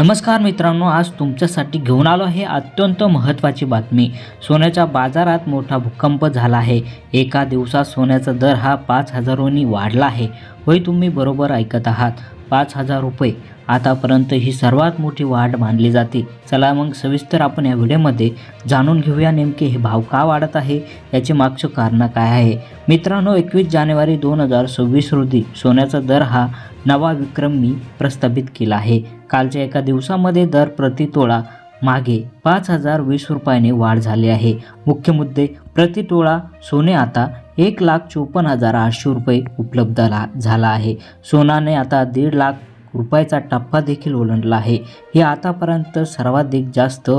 नमस्कार मित्रांनो आज तुमच्यासाठी घेऊन आलो आहे अत्यंत महत्त्वाची बातमी. सोन्याच्या बाजारात मोठा भूकंप झाला आहे. एका दिवसात सोन्याचा दर हा पाच हजारोंनी वाढला आहे. होय तुम्ही बरोबर ऐकत आहात. पाच हजार रुपये. आतापर्यंत ही सर्वात मोठी वाढ मानली जाते. चला मग सविस्तर आपण या व्हिडिओमध्ये जाणून घेऊया नेमके हे भाव का वाढत आहे याचे मागचं कारण काय आहे. मित्रांनो एकवीस जानेवारी दोन हजार सव्वीस रोजी सोन्याचा दर हा नवा विक्रम मी प्रस्थापित केला आहे. कालच्या एका दिवसामध्ये दर प्रति तोळा मागे पाच हजार वीस रुपयाने वाढ झाली आहे. मुख्य मुद्दे प्रति तोळा सोने आता एक लाख चोपन्न हजार आठशे रुपये उपलब्ध ला- झाला आहे. सोनाने आता दीड लाख रुपयाचा टप्पा देखील ओलांडला आहे. ही आतापर्यंत सर्वाधिक जास्त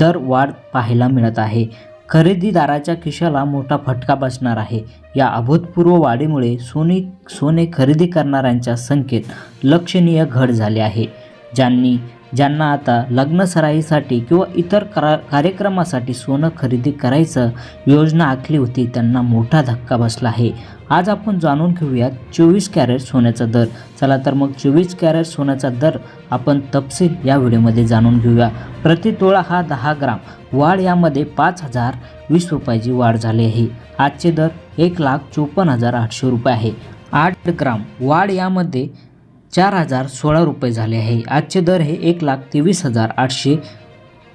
दर वाढ पाहायला मिळत आहे. खरेदीदाराच्या खिशाला मोठा फटका बसणार आहे. या अभूतपूर्व वाढीमुळे सोने सोने खरेदी करणाऱ्यांच्या संख्येत लक्षणीय घट झाली आहे. ज्यांनी ज्यांना आता लग्नसराईसाठी किंवा इतर करा कार्यक्रमासाठी सोनं खरेदी करायचं योजना आखली होती त्यांना मोठा धक्का बसला आहे. आज आपण जाणून घेऊया चोवीस कॅरेट सोन्याचा दर. चला तर मग चोवीस कॅरेट सोन्याचा दर आपण तपशील या व्हिडिओमध्ये जाणून घेऊया. प्रति तोळा हा दहा ग्राम. वाढ यामध्ये पाच हजार वीस रुपयाची वाढ झाली आहे. आजचे दर एक लाख चोपन्न हजार आठशे रुपये आहे. आठ ग्राम. वाढ यामध्ये चार हजार सोळा रुपये झाले आहे. आजचे दर हे एक लाख तेवीस हजार आठशे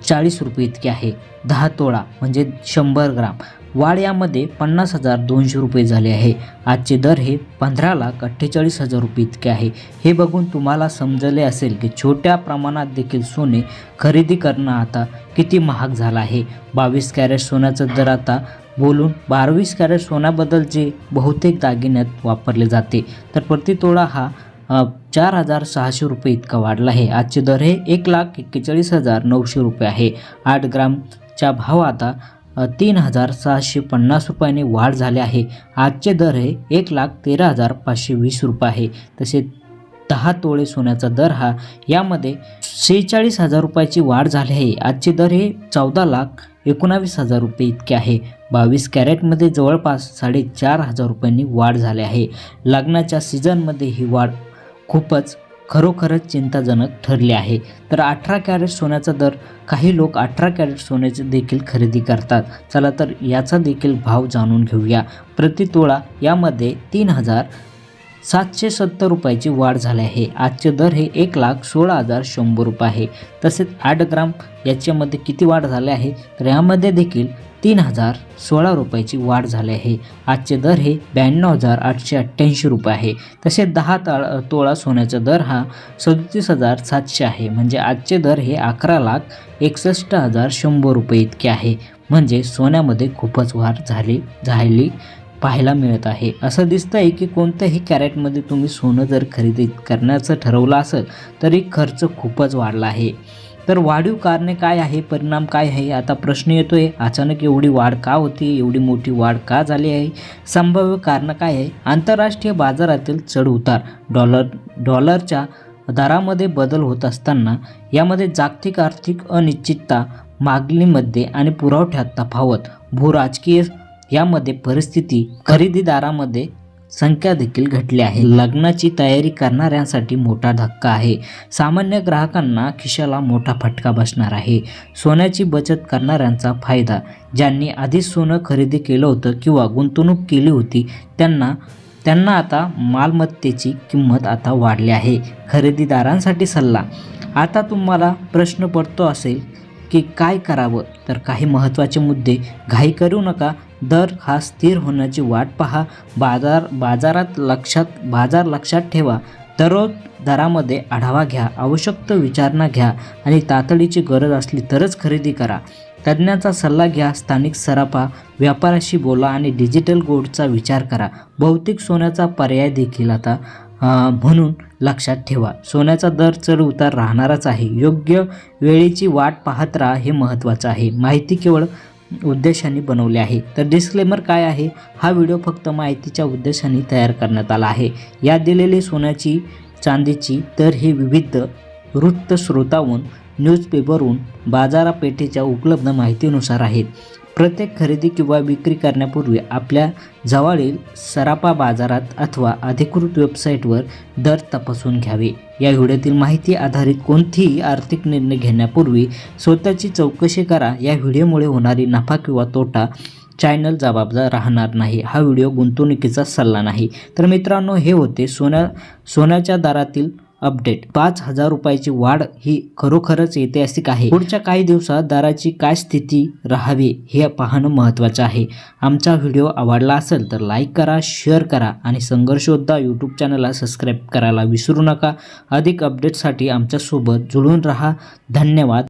चाळीस रुपये इतके आहे. दहा तोळा म्हणजे शंभर ग्राम. वाढ यामध्ये पन्नास हजार दोनशे रुपये झाले आहे. आजचे दर हे पंधरा लाख अठ्ठेचाळीस हजार रुपये इतके आहे. हे बघून तुम्हाला समजले असेल की छोट्या प्रमाणात देखील सोने खरेदी करणं आता किती महाग झालं आहे. बावीस कॅरेट सोन्याचा दर आता बोलून बावीस कॅरेट सोन्याबद्दलचे बहुतेक दागिन्यात वापरले जाते. तर प्रति तोळा हा चार हजार सहाशे रुपये इतका वाढला आहे. आजचे दर हे एक लाख एक्केचाळीस हजार नऊशे रुपये आहे. आठ ग्रामच्या भाव आता तीन हजार सहाशे पन्नास रुपयाने वाढ झाले आहे. आजचे दर हे एक लाख तेरा हजार पाचशे वीस रुपये आहे. तसेच दहा तोळे सोन्याचा दर हा यामध्ये शेहेचाळीस हजार रुपयाची वाढ झाली आहे. आजचे दर हे चौदा लाख एकोणावीस हजार रुपये इतके आहे. बावीस कॅरेटमध्ये जवळपास साडेचार हजार रुपयांनी वाढ झाली आहे. लग्नाच्या सीझनमध्ये ही वाढ खूपच खरोखरच चिंताजनक ठरले आहे. तर अठरा कॅरेट सोन्याचा दर काही लोक अठरा कॅरेट सोन्याचे देखील खरेदी करतात. चला तर याचा देखील भाव जाणून घेऊया. प्रति तोळा यामध्ये तीन हजार सातशे सत्तर रुपयाची वाढ झाली आहे. आजचे दर हे एक लाख सोळा हजार शंभर रुपये आहे. तसेच आठ ग्राम याच्यामध्ये किती वाढ झाले आहे? तर यामध्ये देखील तीन हजार सोळा रुपयाची वाढ झाली आहे. आजचे दर हे ब्याण्णव हजार आठशे अठ्ठ्याऐंशी रुपये आहे. तसेच दहा ताळ तोळा सोन्याचा दर हा सदतीस हजार सातशे आहे. म्हणजे आजचे दर हे अकरा लाख एकसष्ट हजार शंभर रुपये इतके आहे. म्हणजे सोन्यामध्ये खूपच वाढ झाली झाली. पाहायला मिळत आहे. असं दिसतं आहे की कोणत्याही कॅरेटमध्ये तुम्ही सोनं जर खरेदी करण्याचं ठरवलं असेल तरी खर्च खूपच वाढला आहे. तर वाढीव कारणे काय आहे? परिणाम काय आहे? आता प्रश्न येतो आहे अचानक एवढी वाढ का होती? एवढी मोठी वाढ का झाली आहे? संभाव्य कारणं काय आहे? आंतरराष्ट्रीय बाजारातील चढउतार डॉलर डॉलरच्या दरामध्ये बदल होत असताना यामध्ये जागतिक आर्थिक अनिश्चितता मागणीमध्ये आणि पुरवठ्यात तफावत भूराजकीय यामध्ये परिस्थिती खरेदीदारामध्ये संख्या देखील घटली आहे. लग्नाची तयारी करणाऱ्यांसाठी मोठा धक्का आहे. सामान्य ग्राहकांना खिशाला मोठा फटका बसणार आहे. सोन्याची बचत करणाऱ्यांचा फायदा. ज्यांनी आधीच सोनं खरेदी केलं होतं किंवा गुंतवणूक केली होती त्यांना त्यांना आता मालमत्तेची किंमत आता वाढली आहे. खरेदीदारांसाठी सल्ला. आता तुम्हाला प्रश्न पडतो असेल की काय करावं? तर काही महत्त्वाचे मुद्दे घाई करू नका. दर हा स्थिर होण्याची वाट पहा. बाजार बाजारात लक्षात बाजार लक्षात ठेवा. दररोज दरामध्ये आढावा घ्या. आवश्यक विचारणा घ्या आणि तातडीची गरज असली तरच खरेदी करा. तज्ज्ञाचा सल्ला घ्या. स्थानिक सरापा व्यापाराशी बोला आणि डिजिटल गोडचा विचार करा. भौतिक सोन्याचा पर्याय देखील आता म्हणून लक्षात ठेवा. सोन्याचा दर चढ उतार राहणारच आहे. योग्य वेळेची वाट पाहत राहा हे महत्त्वाचं आहे. माहिती केवळ उद्देशाने बनवले आहे. तर डिस्क्लेमर काय आहे? हा व्हिडिओ फक्त माहितीच्या उद्देशाने तयार करण्यात आला आहे. यात दिलेली सोन्याची चांदीची तर हे विविध वृत्तस्रोतावरून न्यूजपेपरहून बाजारापेठेच्या उपलब्ध माहितीनुसार आहेत. प्रत्येक खरेदी किंवा विक्री करण्यापूर्वी आपल्या जवळील सराफा बाजारात अथवा अधिकृत वेबसाईटवर दर तपासून घ्यावे. या व्हिडिओतील माहिती आधारित कोणतीही आर्थिक निर्णय घेण्यापूर्वी स्वतःची चौकशी करा. या व्हिडिओमुळे होणारी नफा किंवा तोटा चॅनल जबाबदार राहणार नाही. हा व्हिडिओ गुंतवणुकीचा सल्ला नाही. तर मित्रांनो हे होते सोन्या सोन्याच्या दरातील अपडेट. पाच हजार रुपयाची वाढ ही खरोखरच ऐतिहासिक आहे. पुढच्या काही दिवसात दराची काय स्थिती राहावी हे पाहणं महत्त्वाचं आहे. आमचा व्हिडिओ आवडला असेल तर लाईक करा शेअर करा आणि संघर्षोद्धा यूट्यूब चॅनलला सबस्क्राईब करायला विसरू नका. अधिक अपडेटसाठी आमच्यासोबत जुळून राहा. धन्यवाद.